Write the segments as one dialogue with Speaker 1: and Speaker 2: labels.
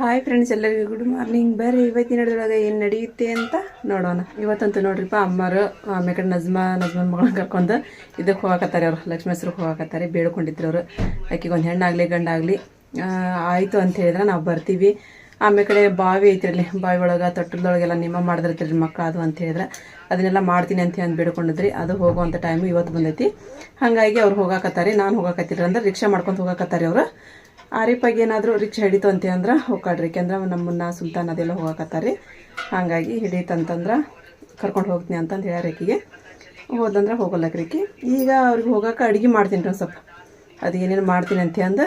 Speaker 1: Hi friends ಎಲ್ಲರಿಗೂ good morning ಬರ್ರಿ, ಇವತ್ತಿನ ನಡೆದೊಳಗೆ ಏನು ನಡೆಯುತ್ತೆ ಅಂತ ನೋಡೋಣ. ಇವತ್ತಂತೂ ನೋಡ್ರಿಪ್ಪ, ಅಮ್ಮರು ಆಮೇಲೆ ಕಡೆ ನಜ್ಮಾ, ನಜ್ಮನ್ ಮಗಳನ್ನ ಕರ್ಕೊಂಡು ಇದಕ್ಕೆ ಹೋಗಾಕತ್ತಾರೆ ಅವ್ರು. ಹೆಸರು ಹೋಗಾಕತ್ತಾರೆ, ಬೇಡ್ಕೊಂಡಿದ್ರು ಅವರು. ಆಕೆಗೆ ಒಂದು ಹೆಣ್ಣಾಗಲಿ, ಗಂಡಾಗಲಿ ಆಯಿತು ಅಂತ ಹೇಳಿದ್ರೆ ನಾವು ಬರ್ತೀವಿ. ಆಮೇಲೆ ಕಡೆ ಬಾವಿ ಐತ್ರಲ್ಲಿ, ಬಾವಿ ಒಳಗೆ ತೊಟ್ಟದೊಳಗೆಲ್ಲ ನಿಮ್ಮ ಮಾಡಿದ್ರಿ ಮಕ್ಕಳು ಅದು ಅಂತ ಹೇಳಿದ್ರೆ ಅದನ್ನೆಲ್ಲ ಮಾಡ್ತೀನಿ ಅಂತ ಅಂದು ಬೇಡ್ಕೊಂಡಿದ್ರಿ. ಅದು ಹೋಗುವಂಥ ಟೈಮು ಇವತ್ತು ಬಂದೈತಿ. ಹಾಗಾಗಿ ಅವ್ರು ಹೋಗಾಕತ್ತಾರೆ, ನಾನು ಹೋಗಾಕತ್ತಿಲ್ಲ ಅಂದ್ರೆ ರಿಕ್ಷಾ ಮಾಡ್ಕೊಂಡು ಹೋಗಾಕತ್ತಾರೆ ಅವರು. ಆರಿಪಾಗಿ ಏನಾದರೂ ರಿಕ್ಷಾ ಹಿಡಿತು ಅಂತ ಅಂದ್ರೆ ಹೋಗ್ಕಾಡ್ರಿ. ಯಾಕೆಂದ್ರೆ ನಮ್ಮನ್ನ ಸುಲ್ತಾನ್ ಅದೆಲ್ಲ ಹೋಗಾಕತ್ತಾರೆ ಹಾಗಾಗಿ ಹಿಡಿತಂತಂದ್ರೆ ಕರ್ಕೊಂಡು ಹೋಗ್ತೀನಿ ಅಂತಂದು ಹೇಳ ರೇಖಿಗೆ ಹೋದಂದ್ರೆ ರೀಕಿ ಈಗ ಅವ್ರಿಗೆ ಹೋಗಕ್ಕೆ ಅಡುಗೆ ಮಾಡ್ತೀನಿ ರೀ ಸ್ವಲ್ಪ. ಅದು ಏನೇನು ಮಾಡ್ತೀನಿ ಅಂತ ಅಂದು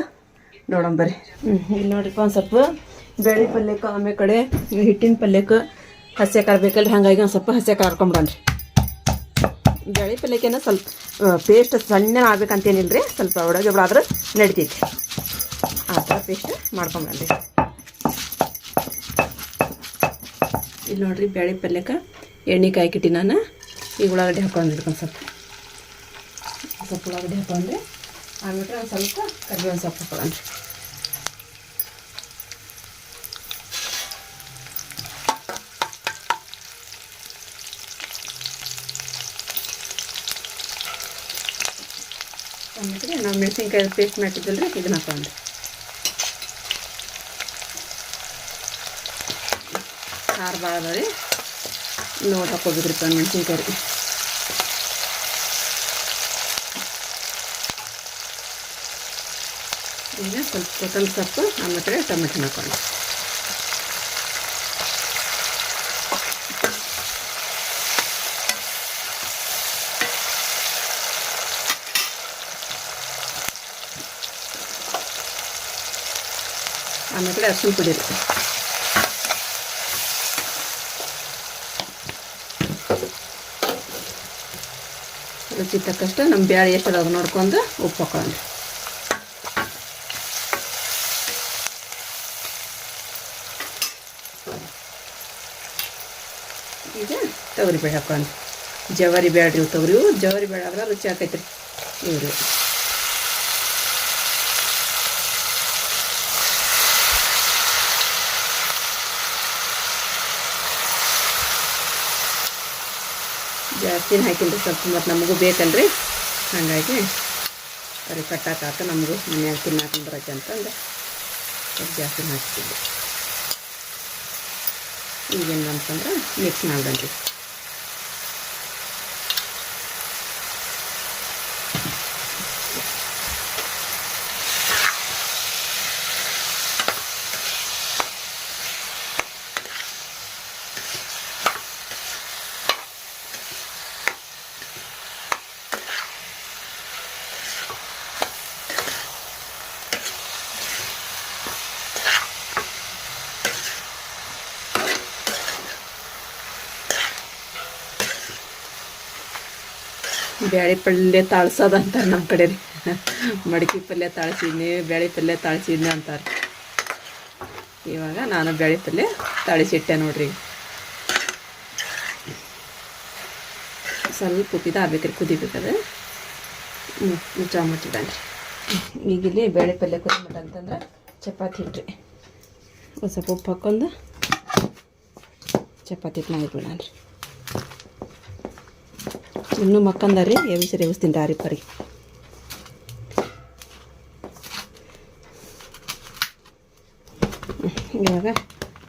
Speaker 1: ಹ್ಞೂ ಇಲ್ಲಿ ನೋಡ್ರಿಪ್ಪ ಒಂದು ಸ್ವಲ್ಪ. ಬೇಳೆ ಪಲ್ಯಕ್ಕೆ ಆಮೇಲೆ ಕಡೆ ಹಿಟ್ಟಿನ ಪಲ್ಯಕ್ಕೆ ಹಸಿ ಖಾರ ಬೇಕಲ್ರಿ ಹಾಗಾಗಿ ಒಂದು ಸ್ವಲ್ಪ ಹಸಿ ಖಾರ ಹಾಕೊಂಬಿಡೋಣ್ರಿ ಬೇಳೆ ಪಲ್ಯಕ್ಕೇನ ಸ್ವಲ್ಪ ಪೇಸ್ಟ್ ಸಣ್ಣ ಆಗ್ಬೇಕಂತೇನಿಲ್ಲ ರೀ ಸ್ವಲ್ಪ ಒಡಗೆ ಬಿಡಾದ್ರೆ ನಡಿತೈತಿ. ಪೇಸ್ಟ್ ಮಾಡ್ಕೊಂಬಂದ್ರಿ ಇಲ್ಲಿ ನೋಡ್ರಿ ಬೇಳೆ ಪಲ್ಯಕ್ಕೆ ಎಣ್ಣೆ ಕಾಯ್ಕಿಟ್ಟಿ ನಾನು ಈಗ ಉಳ್ಳಾಗಡ್ಡಿ ಹಾಕೊಂಡು ಇಟ್ಕೊಂಡು ಸ್ವಲ್ಪ. ಸ್ವಲ್ಪ ಉಳ್ಳಾಗಡ್ಡಿ ಹಾಕೊಂಡ್ರಿ ಆಮೇಲೆ ಒಂದು ಸ್ವಲ್ಪ ಕರಿಬೇವಿನ ಸೊಪ್ಪು ಹಾಕೊಳ್ಳೋಣ್ರಿ ಆಮೇಲೆ ನಾವು ಮೆಣಸಿನ್ಕಾಯಿ ಪೇಸ್ಟ್ ಮಾಡಿದ್ದಲ್ರಿ ಇದನ್ನ ಹಾಕೊಂಡ್ರಿ ಖಾರ ಭಾಳ ಅದ ರೀ ನೋಡಿ ಹಾಕೋಬೇಕ್ರಿಪ್ಪ ಮೆಣಸಿನ್ಕಾಯಿ ರೀ ಈಗ ಸ್ವಲ್ಪ ಕೊತ್ತಂಬರಿ ಸೊಪ್ಪು ಆಮೇಲೆ ಟೊಮೆಟೊ ಹಾಕೊಂಡು ಆಮೇಲೆ ಅರ್ಶಿನ ಪುಡಿ ರೀ ರುಚಿ ತಕ್ಕಷ್ಟು ನಮ್ಮ ಬ್ಯಾಳೆ ಎಷ್ಟದ ನೋಡ್ಕೊಂಡು ಉಪ್ಪು ಹಾಕೊಳ್ಳೋಣ. ಈಗ ತೊಗರಿ ಬೇಳೆ ಹಾಕೊಂಡು ಜವಾರಿ ಬೇಡ್ರಿ ತೊಗರಿ. ಜವಾರಿ ಬೇಳೆ ಆದ್ರೆ ರುಚಿ ಹಾಕೈತ್ರಿ ಇವ್ರಿ. ಜಾಸ್ತಿನ ಹಾಕಿಲ್ರಿ ಸ್ವಲ್ಪ ಮತ್ತು ನಮಗೂ ಬೇಕಲ್ರಿ. ಹಾಗಾಗಿ ಬರೀ ಕಟ್ಟಾಕಾತು ನಮಗೂ ಮನ್ಯಾಗ ತಿನ್ನಾಕ ಬರತ್ತೆ ಅಂತಂದು ಸ್ವಲ್ಪ ಜಾಸ್ತಿನ ಹಾಕ್ತಿದ್ದೆ ಈಗೇನು ಅಂತಂದ್ರೆ ಮಿಕ್ಸ್ ಮಾಡ್ದಂರಿ ಬ್ಯಾಳೆ ಪಲ್ಯ ತಾಳ್ಸೋದು ಅಂತಾರೆ ನಮ್ಮ ಕಡೆ ರೀ ಮಡಿಕೆ ಪಲ್ಯ ತಾಳ್ಸಿದ್ನಿ ಬೇಳೆ ಪಲ್ಯ ತಾಳ್ಸಿದ್ನಿ ಅಂತಾರೆ. ಇವಾಗ ನಾನು ಬೇಳೆ ಪಲ್ಯ ತಾಳಿಸಿಟ್ಟೆ ನೋಡ್ರಿ. ಸ್ವಲ್ಪ ಉಪ್ಪಿದ ಆಗ್ಬೇಕ್ರಿ, ಕುದಿಬೇಕದು. ಮುಚ್ಚ ಮುಚ್ಚಿದ್ದಾನೆ ಈಗ ಇಲ್ಲಿ ಬೇಳೆ ಪಲ್ಯ ಕುದಿ ಅಂತಂದ್ರೆ ಚಪಾತಿ ಇಟ್ರಿ ಒಂದು ಸ್ವಲ್ಪ ಉಪ್ಪು ಹಾಕೊಂಡು ಚಪಾತಿ ಹಿಟ್ಟು ಮಾಡಿಬಿಡೋಣ ರೀ. ಇನ್ನೂ ಮಕ್ಕಂದಾರಿ ಎವಿಸಿ ದಾರಿ ಪರಿ. ಇವಾಗ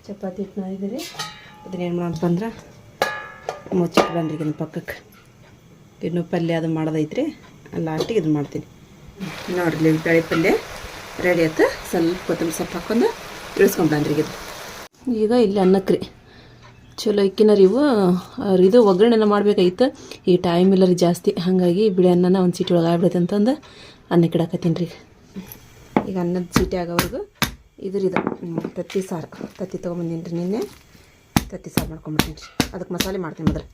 Speaker 1: ಚಪಾತಿ ಹಿಟ್ಟು ಮಾಡಿದಿರಿ ಅದನ್ನೇನು ಮಾಡಪ್ಪ ಅಂದ್ರೆ ಮುಚ್ಚಿಟ್ಟು ಬಂದ್ರಿ ಇನ್ನು ಪಕ್ಕಕ್ಕೆ ಇನ್ನು ಪಲ್ಯ ಅದು ಮಾಡೋದೈತ್ರಿ. ಲಾಸ್ಟಿಗೆ ಇದು ಮಾಡ್ತೀನಿ. ನೋಡ್ರಿ ಬೇಳೆ ಪಲ್ಯ ರೆಡಿ ಆಯ್ತು? ಸ್ವಲ್ಪ ಕೊತ್ತಂಬರಿ ಸೊಪ್ಪು ಹಾಕೊಂಡು ಇಳಿಸ್ಕೊಂಡ್ಬಂದ್ರಿ ಇದು ಈಗ ಇಲ್ಲಿ ಅನ್ನಕ್ಕೆ ರೀ. ಚಲೋ ಇಕ್ಕಿನ ರೀ ಅವ್ರ್ ಇದು ಒಗ್ಗರಣೆನ ಮಾಡ್ಬೇಕಾಗಿತ್ತು. ಈ ಟೈಮ್ ಇಲ್ಲ ರೀ ಜಾಸ್ತಿ. ಹಾಗಾಗಿ ಬಿಳಿ ಅನ್ನನ ಒಂದು ಸೀಟಿ ಒಳಗೆ ಆಗ್ಬಿಡತ್ತೆ ಅಂತಂದು ಅನ್ನಕ್ಕೆ ಇಡಾಕತ್ತೀನಿ ರೀ. ಈಗ ಅನ್ನದ ಸೀಟಿ ಆಗೋವರೆಗೂ ಇದ್ರಿದು ತತ್ತಿ ಸಾರು. ತತ್ತಿ ತೊಗೊಂಬಂದೀನಿ ರೀ ನಿನ್ನೆ. ತತ್ತಿ ಸಾರು ಮಾಡ್ಕೊಂಬಿಡ್ತೀನಿ ರೀ. ಅದಕ್ಕೆ ಮಸಾಲೆ ಮಾಡ್ತೀನಿ ಮೊದಲು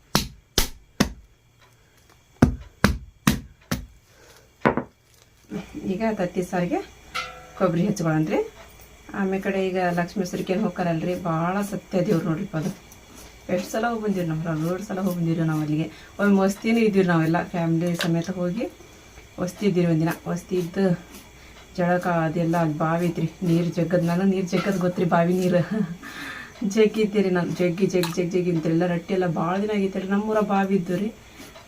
Speaker 1: ಈಗ ತತ್ತಿ ಸಾರಿಗೆ ಕೊಬ್ಬರಿ ಹಚ್ಕೊಳ್ಳೋಣ ರೀ ಆಮೇಲೆ ಕಡೆ ಈಗ ಲಕ್ಷ್ಮೇಶ್ವರಕ್ಕೆ ಹೋಗ್ತಾರಲ್ರಿ ಭಾಳ ಸತ್ಯ ದೇವ್ರು ನೋಡ್ರಿಪ್ಪ ಅದು. ಎಷ್ಟು ಸಲ ಹೋಗಿ ಬಂದಿರಿ ನಮ್ಮ ಎರಡು ಸಲ ಹೋಗಿ ಬಂದಿರಿ ನಾವು ಅಲ್ಲಿಗೆ. ಒಮ್ಮೆ ವಸ್ತಿನೂ ಇದ್ದೀವಿ ನಾವೆಲ್ಲ ಫ್ಯಾಮಿಲಿ ಸಮೇತ ಹೋಗಿ ವಸ್ತಿ ಇದ್ದೀರಿ ಒಂದಿನ. ವಸ್ತಿ ಇದ್ದು ಜಳಕ ಅದೆಲ್ಲ ಅಲ್ಲಿ ಬಾವಿ ಐತ್ರಿ, ನೀರು ಜಗ್ಗದ್ ನಾನು ನೀರು ಜಗ್ಗದ್ ಗೊತ್ತ್ರಿ ಬಾವಿ ನೀರು. ಜಗ್ಗಿತ್ತೀರಿ ನಾನು, ಜಗ್ಗಿ ಜಗ್ ಜಗ್ಗಿ ಜಗ್ಗಿ ಅಂತೆಲ್ಲ ರೊಟ್ಟಿ ಎಲ್ಲ ಭಾಳ ದಿನ ಆಗೈತೆ ರೀ ನಮ್ಮೂರ ಬಾವಿ ಇದ್ದು ರೀ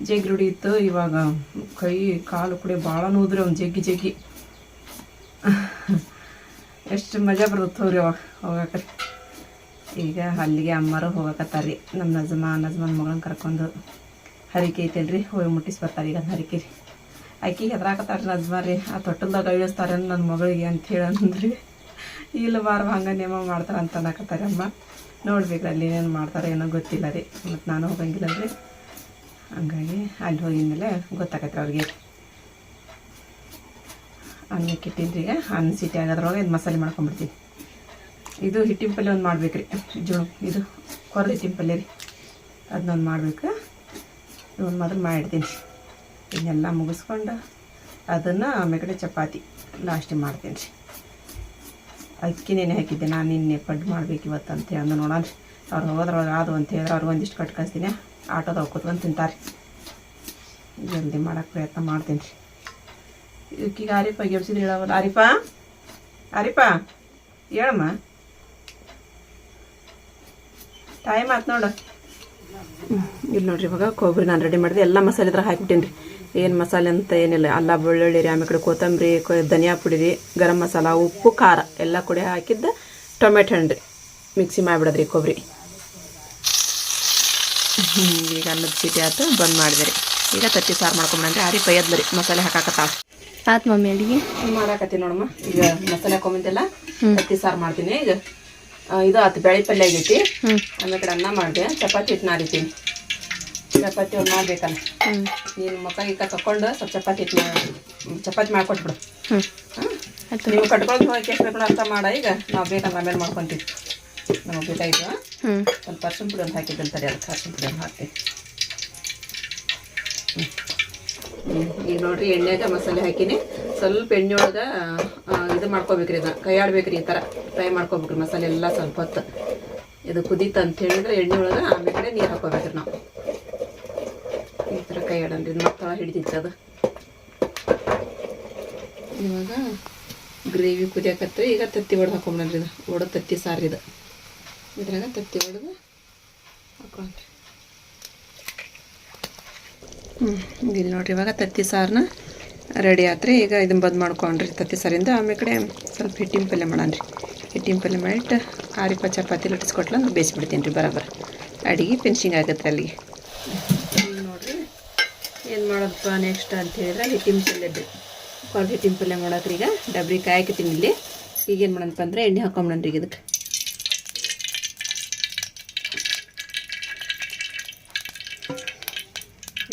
Speaker 1: ಜಗ್ಗಿ ಇತ್ತು. ಇವಾಗ ಕೈ, ಕಾಲು ಕೂಡ ಭಾಳ ನೋದ್ರಿ ಅವ್ನು ಜಗ್ಗಿ ಜಗ್ಗಿ. ಎಷ್ಟು ಮಜಾ ಬರುತ್ತೆ ರೀ ಅವಾಗ ಹೋಗಕ್ಕೆ ಈಗ ಅಲ್ಲಿಗೆ ಅಮ್ಮರು ಹೋಗಕತ್ತಾರ್ರಿ. ನಮ್ಮ ನಜಮ, ನಜಮನ್ ಮಗಳನ್ನ ಕರ್ಕೊಂಡು ಹರಿಕೆ ಐತಲ್ರಿ ಹೋಗಿ ಮುಟ್ಟಿಸಿ ಬರ್ತಾರೆ ಈಗ ಹರಿಕೆ ರೀ ಅಕ್ಕಿ ಹೆದ್ರಾಕತ್ತಾರ ನಜಮ ರೀ ಆ ತೊಟ್ಟಲ್ದಾಗ ಇಳಿಸ್ತಾರೆ ನನ್ನ ಮಗಳಿಗೆ ಅಂತ ಹೇಳಂದ್ರಿ ಇಲ್ಲ ಬಾರ ಹಂಗೆ ನೇಮ ಮಾಡ್ತಾರೆ ಅಂತ ಅನ್ನಕತ್ತಾರೆ ಅಮ್ಮ. ನೋಡ್ಬೇಕು ಅಲ್ಲಿ ಏನೇನು ಮಾಡ್ತಾರೆ ಏನೋ ಗೊತ್ತಿಲ್ಲ ರೀ. ಮತ್ತು ನಾನು ಹೋಗಂಗಿಲ್ಲ ರೀ ಹಂಗಾಗಿ ಅಲ್ಲಿ ಹೋಗಿದ್ಮೇಲೆ ಗೊತ್ತಾಗತ್ತೆ ಅವ್ರಿಗೆ. ಅನ್ನಕ್ಕೆ ಇಟ್ಟಿದ್ರಿ ಈಗ. ಅನ್ನ ಸಿಟಿ ಆಗೋದ್ರೊಳಗೆ ಇದು ಮಸಾಲೆ ಮಾಡ್ಕೊಂಬಿಡ್ತೀನಿ ಇದು ಹಿಟ್ಟಿನ ಪಲ್ಯ ಒಂದು ಮಾಡ್ಬೇಕ್ರಿ. ಜೋಳ ಇದು ಕೊರದ ಹಿಟ್ಟಿನ ಪಲ್ಯ ರೀ. ಅದನ್ನೊಂದು ಮಾಡ್ಬೇಕು. ಇವನ್ ಮೊದಲು ಮಾಡಿಡ್ತೀನಿ. ಇದನ್ನೆಲ್ಲ ಮುಗಿಸ್ಕೊಂಡು ಅದನ್ನು ಆಮೇಲೆ ಚಪಾತಿ ಲಾಸ್ಟಿಗೆ ಮಾಡ್ತೀನಿ ರೀ. ಅದಕ್ಕೆ ನೆನೆ ಹಾಕಿದ್ದೆ. ನಾನು ನಿನ್ನೆ ಪಡ್ಡು ಮಾಡ್ಬೇಕು ಇವತ್ತು ಅಂತ ಹೇಳಿ ನೋಡೋಣ ಅವ್ರು ಹೋದ್ರೊಳಗೆ ಅದು ಅಂತ ಹೇಳಿದ್ರೆ ಅವ್ರಿಗೆ ಒಂದಿಷ್ಟು ಕಟ್ ಕಳಿಸ್ತೀನಿ. ಆಟೋದಾಗ ಕೂತ್ಕೊಂಡು ತಿಂತಾರೆ. ಜಲ್ದಿ ಮಾಡೋಕೆ ಪ್ರಯತ್ನ ಮಾಡ್ತೀನಿ ರೀ. ಇದಕ್ಕೀಗ ಆರಿಫ ಗೆಡ್ಸಿದ್ರೆ ಹೇಳವಲ್ಲ ಆರಿಫ? ಆರಿಫ? ಹೇಳಮ್ಮ. ಟೈಮ್ ಆಯ್ತು ನೋಡು. ಇಲ್ಲಿ ನೋಡ್ರಿ ಇವಾಗ ಕೊಬ್ಬರಿ ನಾನು ರೆಡಿ ಮಾಡಿದೆ. ಎಲ್ಲ ಮಸಾಲೆ ಇದ್ರೆ ಹಾಕ್ಬಿಟ್ಟೇನಿ ರೀ ಏನು ಮಸಾಲೆ ಅಂತ ಏನಿಲ್ಲ. ಅಲ್ಲ ಬೆಳ್ಳುಳ್ಳಿ ರೀ ಆಮೇಲೆ ಕಡೆ ಕೊತ್ತಂಬರಿ ಕೊ- ಧನಿಯಾ ಪುಡಿ ರೀ ಗರಂ ಮಸಾಲ ಉಪ್ಪು ಖಾರ ಎಲ್ಲ ಕೂಡ ಹಾಕಿದ್ದು ಟೊಮೆಟೊ ಹಣ್ಣು ರೀ. ಮಿಕ್ಸಿ ಮಾಡಿಬಿಡೋದ್ರಿ ಕೊಬ್ಬರಿ. ಈಗ ಅನ್ನದ ಸಿಟಿ ಆಯ್ತು ಬಂದ್ ಮಾಡಿದೆ ರೀ. ಈಗ ತಟ್ಟಿ ಸಾರು ಮಾಡ್ಕೊಂಬಿಡ್ರಿ ಆರಿ ಪೈಯದ್ಲು ರೀ ಮಸಾಲೆ ಹಾಕಾಕತ್ತಾಳ.
Speaker 2: ಆತ್ ಮಮ್ಮಿ ಅಡಿಗೆ.
Speaker 1: ಮಾಡಾಕತ್ತೀನಿ ನೋಡಮ್ಮ. ಈಗ ಮಸಾಲೆ ಹಾಕೊಂಬಂತೆಲ್ಲ ತಟ್ಟಿ ಸಾರು ಮಾಡ್ತೀನಿ ಈಗ. ಇದು ಆತು ಬೆಳೆ ಪಲ್ಯ ಆಗೈತಿ. ಆಮೇಲೆ ಕಡೆ ಅನ್ನ ಮಾಡಿದೆ. ಚಪಾತಿ ಹಿಟ್ಟು ನಾರಿತೀನಿ ಚಪಾತಿ ಒಂದು ಮಾಡ್ಬೇಕಲ್ಲ. ನೀನು ಮಕ್ಕ ಈಗ ತಕೊಂಡು ಸ್ವಲ್ಪ ಚಪಾತಿ ಹಿಟ್ಟು ಮಾಡಿ ಚಪಾತಿ ಮಾಡ್ಕೊಟ್ಬಿಡು. ನೀವು ಕಟ್ಕೊಂಡು ಹೋಗಿ ಎಷ್ಟು ಬೇಕು ಅರ್ಥ ಮಾಡ. ಈಗ ನಾವು ಬೇಕಲ್ಲ ಆಮೇಲೆ ಮಾಡ್ಕೊತೀವಿ. ನಮಗೆ ಬೇಕಾಯಿತು ಸ್ವಲ್ಪ ಅರ್ಶಿನ ಪುಡಿ ಒಂದು ಹಾಕಿದ್ದಂತಾರೆ ಅದಕ್ಕೆ ಪರ್ಸನ್ ಪುಡಿ ಒಂದು ಹಾಕ್ತೀವಿ. ಈಗ ನೋಡ್ರಿ ಎಣ್ಣೆಗೆ ಮಸಾಲೆ ಹಾಕಿನಿ. ಸ್ವಲ್ಪ ಎಣ್ಣೆ ಒಳಗೆ ಇದು ಮಾಡ್ಕೋಬೇಕ್ರಿ ಕೈ ಆಡ್ಬೇಕ್ರಿ ಈ ಥರ ಫ್ರೈ ಮಾಡ್ಕೋಬೇಕ್ರಿ ಮಸಾಲೆ ಎಲ್ಲ ಸ್ವಲ್ಪ ಹೊತ್ತು. ಇದು ಕುದೀತ ಅಂತ ಹೇಳಿದ್ರೆ ಎಣ್ಣೆ ಒಳಗೆ ಆಮೇಲೆ ನೀರು ಹಾಕೋಬೇಕ್ರಿ ನಾವು. ಈ ಥರ ಕೈ ಆಡನ್ರಿ ಮಕ್ಕಳ ಹಿಡಿದಿತ್ತು ಅದು. ಇವಾಗ ಗ್ರೇವಿ ಕುದಿಯಾಕತ್ತೀವಿ. ಈಗ ತತ್ತಿ ಒಡೆದು ಹಾಕೊಂಡ್ರಿ ಇದು. ಒಡ ತತ್ತಿ ಸಾರು ಇದು. ಇದ್ರಾಗ ತತ್ತಿ ಒಡೆದು ಹಾಕೊಂಡ್ರಿ. ಹ್ಞೂ ಇಲ್ಲಿ ನೋಡ್ರಿ ಇವಾಗ ತತ್ತಿ ಸಾರನ್ನ ರೆಡಿ ಆತ್ರಿ ಈಗ ಇದನ್ನ ಬಂದ್ ಮಾಡ್ಕೊಂಡ್ರಿ ತತ್ತಿ ಸಾರಿಂದ ಆಮೇಲೆ ಕಡೆ ಸ್ವಲ್ಪ ಹಿಟ್ಟಿನ ಪಲ್ಯ ಮಾಡಾನ್ರಿ. ಹಿಟ್ಟಿನ ಪಲ್ಯ ಮಾಡಿಟ್ಟು ಆರಿಪ ಚಪಾತಿ ಲಟ್ಟಿಸ್ಕೊಟ್ಲ ಬೇಯಿಸ್ಬಿಡ್ತೀನಿ ರೀ ಬರೋಬ್ಬರ ಅಡುಗೆ ಫಿನಿಶಿಂಗ್ ಆಗುತ್ತೆ ಅಲ್ಲಿಗೆ. ನೋಡಿರಿ ಏನು ಮಾಡೋದಪ್ಪ ನೆಕ್ಸ್ಟ್ ಅಂತ ಹೇಳಿದ್ರೆ ಹಿಟ್ಟಿನ ಪಲ್ಯದ್ದು ಕೊರದು ಹಿಟ್ಟಿನ ಪಲ್ಯ ಮಾಡೋದ್ರಿ ಈಗ. ಡಬ್ರಿ ಕಾಯಕತ್ತೀನಿ ಇಲ್ಲಿ. ಈಗೇನು ಮಾಡೋಣಪ್ಪ ಅಂದರೆ ಎಣ್ಣೆ ಹಾಕೊಂಬಿಡನ್ರಿ ಈಗ ಇದಕ್ಕೆ.